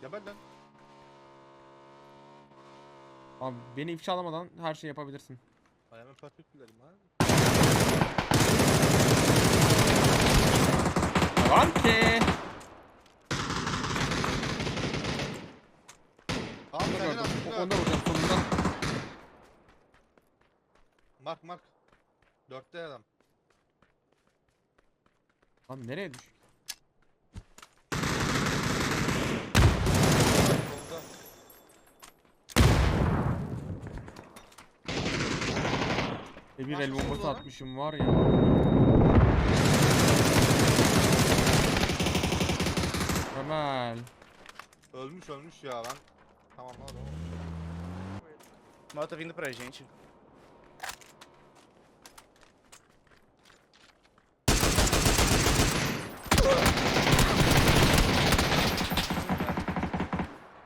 Geber lan. Abi beni ifşa alamadan her şeyi yapabilirsin. Ayağımı partiküllerim ha. Avante! Tamam Dur kendini bakalım. O at. konuda vuracağım sonunda. Mark mark. Dörtte adam. Abi nereye düş? Solda. E bir Başka el şey bombası lan. atmışım var ya. Mükemmel. Ölmüş ölmüş ya ben. Tamam lan. Moto vindo pra gente.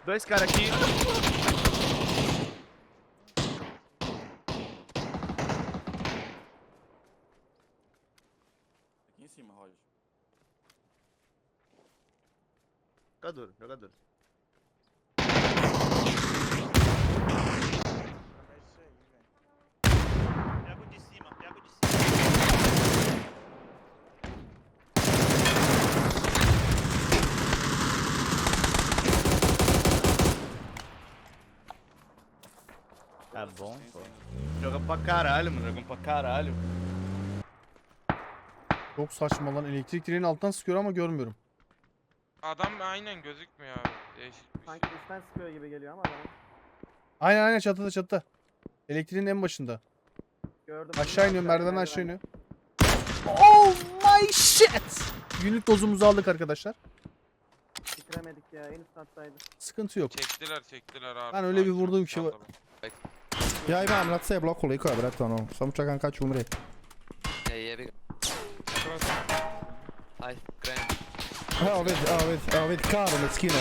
Dois caras aqui. Aqui em cima, Roger. Jogador, jogador. Tá bom, pô. Joga pra caralho, mano. Jogando pra caralho. Çok saçma lan. Elektrik direğinin alttan sıkıyor ama görmüyorum. Adam aynen gözükmüyor abi. Değişik bir şey. Sanki üstten sıkıyor gibi geliyor ama ben Aynen aynen çatıda çatıda. Elektriğin en başında. gördüm. Aşağı iniyor merdiven aşağı iniyor. Oh my shit! Günlük dozumuzu aldık arkadaşlar. Bitiremedik ya en üst kattaydı. Sıkıntı yok. Çektiler çektiler abi. Ben öyle bir vurdum ki var. Ja imam nad sebe blok koliko je, brate, ono, samo čekam kad ću umrijeti. Ne jebi ga. Aj, kreni. Evo vidi, evo vidi, evo vidi, karu me skino.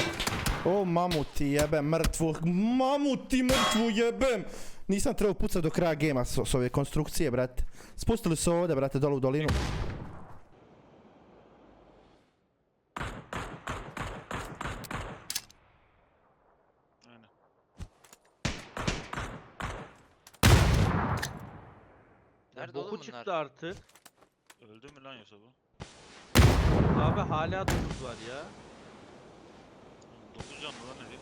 O, mamuti jebem, mrtvu, mamuti mrtvu jebem! Nisam trebao pucat do kraja gema s, s ove konstrukcije, brate. Spustili su ovdje, brate, dole u dolinu. Nerede oğlum Boku bunlar? çıktı artık. Öldü mü lan yoksa bu? Abi hala dokuz var ya. 9 canlı lan herif.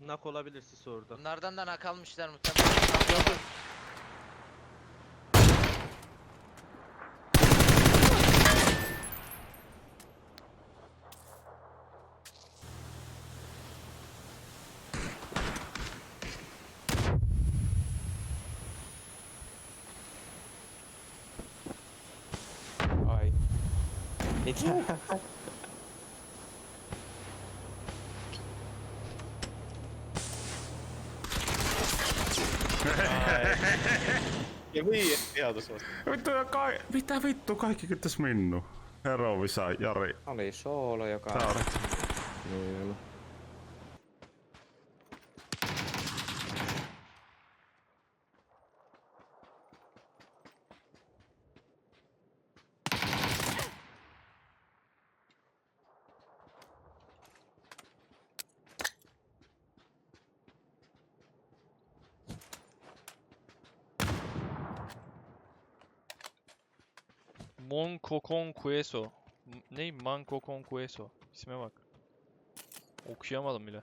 Nak olabilir sis orada. Bunlardan da nak almışlar muhtemelen. Ja vii, ihan tuossa Vittu, ja kai... Mitä vittu, kaikki kyttäis minnu. Hero Visa, Jari. Oli soolo joka... Tauri. Monko Conqueso. M- Ne? Manko Conqueso. İsme bak. Okuyamadım bile.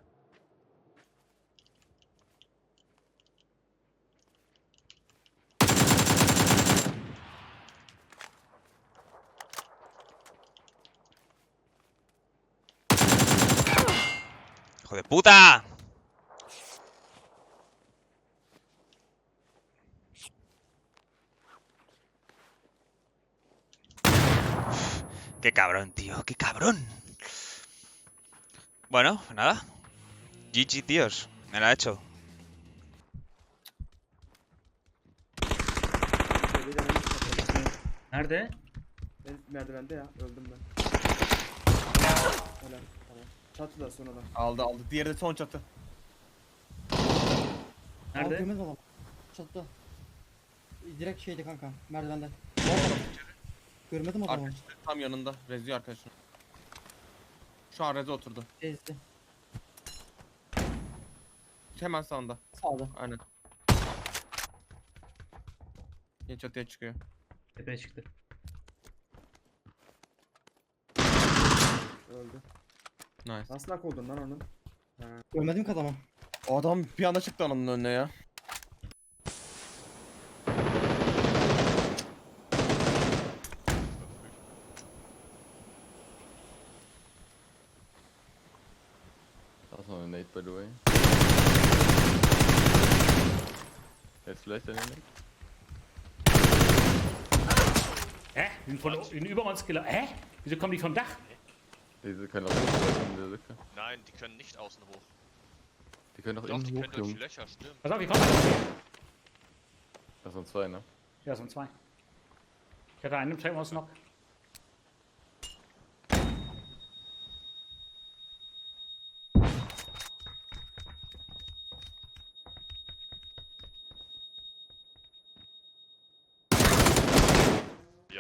¡Hijo de puta! ¡Qué cabrón, tío! ¡Qué cabrón! Bueno, nada. GG, tíos. Me la ha hecho. Üst kattaydı. Nerede? En üst merdivende ya öldüm ben. Helal. Sonradan. Aldı aldı. Diğeri de son çatı. Nerede? adam. Çatıda. Direkt şeydi kanka merdivenden. Görmedim adamı. Arkadaşlar tam yanında. Reziyor arkadaşım. Şu an Rezi oturdu. Ezdi. Hemen sağında. Sağda. Aynen. Yine çatıya çıkıyor. Tepeye çıktı. Öldü. Nice. Nasıl nak oldun lan onun? Görmedim ki adamı. O adam bir anda çıktı onun önüne ya. Das war ein Nate, by the way. Jetzt vielleicht eine Nate? Hä? Ein, von, ein Übermannskiller. Hä? Wieso kommen die vom Dach? Diese können auch in der Lücke. Nein, die können nicht außen hoch. Die können auch Doch, innen die können durch. Löcher, stimmt. Pass auf, wie kommen Das sind zwei, ne? Ja, sind zwei. Ich hatte einen im Treppenhaus noch.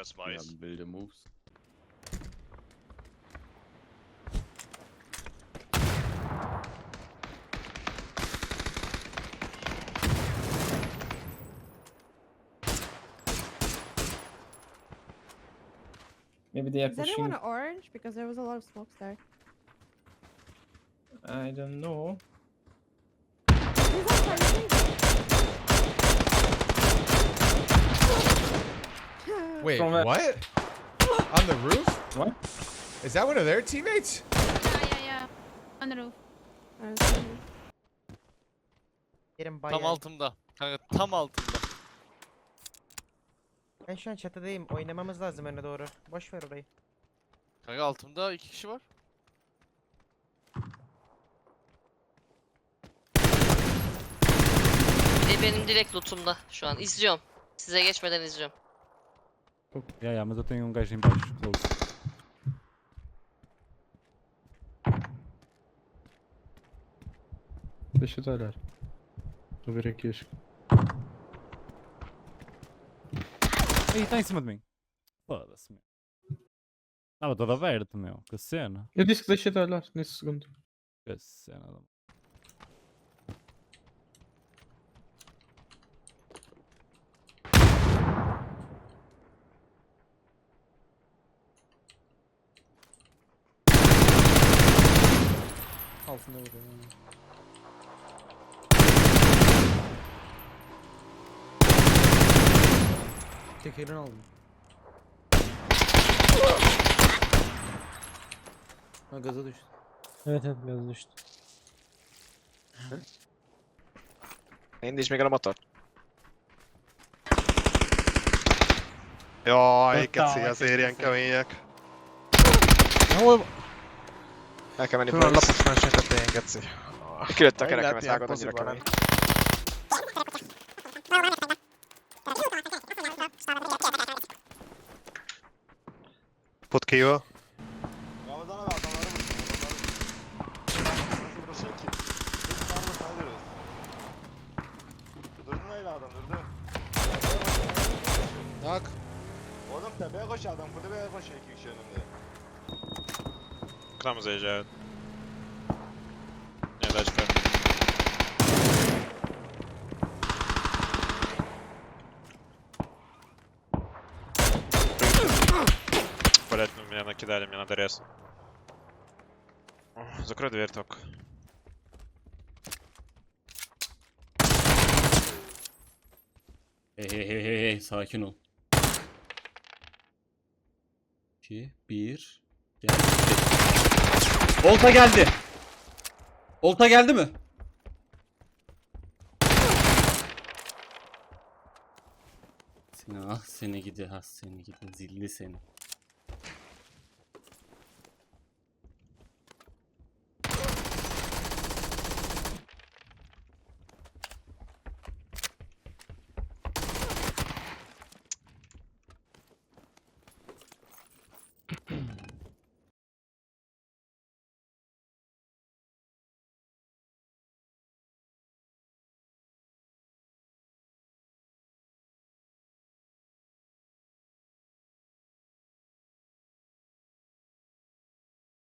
Ja, es Die haben wilde Moves. Maybe they are Is anyone orange? Because there was a lot of smokes there. I don't know. He's outside, Wait, From a- what? On the roof? What? Is that one of their teammates? yeah, yeah, yeah. On the roof. Tam altımda. Kanka tam altımda. Ben şu an çatıdayım. Oynamamız lazım öne doğru. Boş ver orayı. Kanka altımda iki kişi var. E benim direkt lootumda şu an. İzliyorum. Size geçmeden izliyorum. Ja, ja, mas eu tenho um gajo embaixo, close. Deixa eu olhar. Vou ver aqui as. Ih, tá em cima de mim. Foda-se, meu. Estava todo aberto, meu. Que cena. Eu disse que deixei de olhar nesse segundo. Que cena. Altında vuruyor. Tekerini aldım. Ha gaza düştü. Evet evet biraz düştü. Indíts még a motor. Jaj, keci, azért ilyen kemények. Hol? El kell menni Külön lapos másik tetején, geci. Kilőtt a kerekemet, vágod annyira kemény. Put kill. К нам заезжают. Не, тачка. Блять, ну меня накидали, мне надо рез. Закрой дверь только. Hey hey hey hey hey sakin ol. 2 1 Olta geldi. Olta geldi mi? Seni ah seni gidi ha seni gidi zilli seni.